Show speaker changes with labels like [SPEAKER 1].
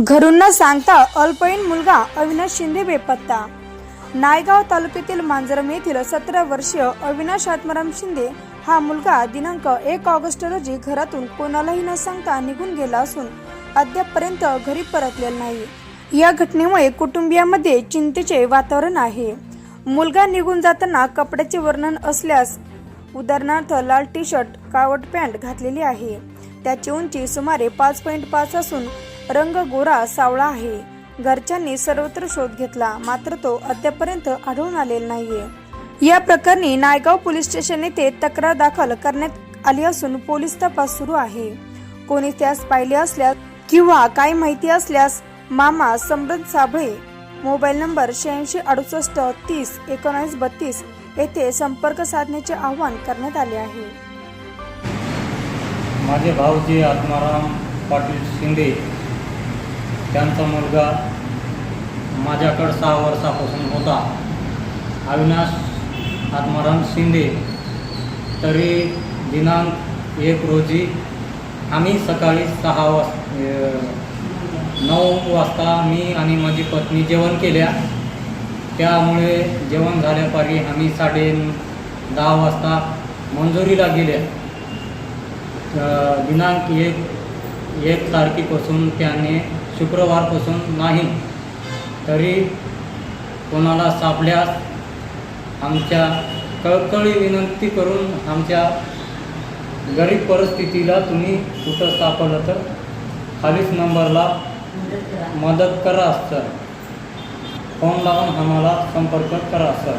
[SPEAKER 1] घरून न सांगता अल्पवयीन मुलगा अविनाश शिंदे बेपत्ता. नायगाव तालुक्यातील मांजरम येथील सतरा वर्षीय अविनाश आत्माराम शिंदे हा मुलगा दिनांक एक ऑगस्ट रोजी घरातून कोणालाही न सांगता निघून गेला असून अद्यापपर्यंत घरी परतलेला नाही. या घटनेमुळे कुटुंबियामध्ये चिंतेचे वातावरण आहे. मुलगा निघून जाताना कपड्याचे वर्णन असल्यास उदाहरणार्थ लाल टी शर्ट कावट पॅन्ट घातलेली आहे. त्याची उंची सुमारे पाच पॉईंट पाच असून रंग गोरा सावळा आहे. घरच्यांनी सर्वत्र शोध घेतला मात्र तो अद्यापर्यंत आढळून आलेला नाहीये. या प्रकरणी नायगाव पोलीस स्टेशन येथे तक्रार दाखल करण्यात आली असून पोलीस तपास सुरू आहे. कोणी त्यास पाहिले असल्यास किंवा काही माहिती असल्यास मामा समृद्ध साबळे मोबाईल नंबर शहाऐंशी अडुसष्ट तीस एकोणावीस बत्तीस येथे संपर्क साधण्याचे आवाहन करण्यात आले आहे.
[SPEAKER 2] माझे भाऊजी आत्माराम पाटील शिंदे त्यांचा मुलगा माझ्याकडं सहा वर्षापासून होता. अविनाश आत्माराम शिंदे. तरी दिनांक एक रोजी आम्ही सकाळी सहा वाज नऊ वाजता मी आणि माझी पत्नी जेवण केल्या. त्यामुळे जेवण झाल्यापारी आम्ही साडे दहा वाजता मंजुरीला गेल्या. दिनांक एक एक तारखेपासून त्याने शुक्रवारपासून नाही. तरी कोणाला सापल्यास आमच्या कळकळी विनंती करून आमच्या गरीब परिस्थितीला तुम्ही कुठं सापडलं तर खालीच नंबरला मदत करा सर. फोन लावून आम्हाला संपर्क करा सर.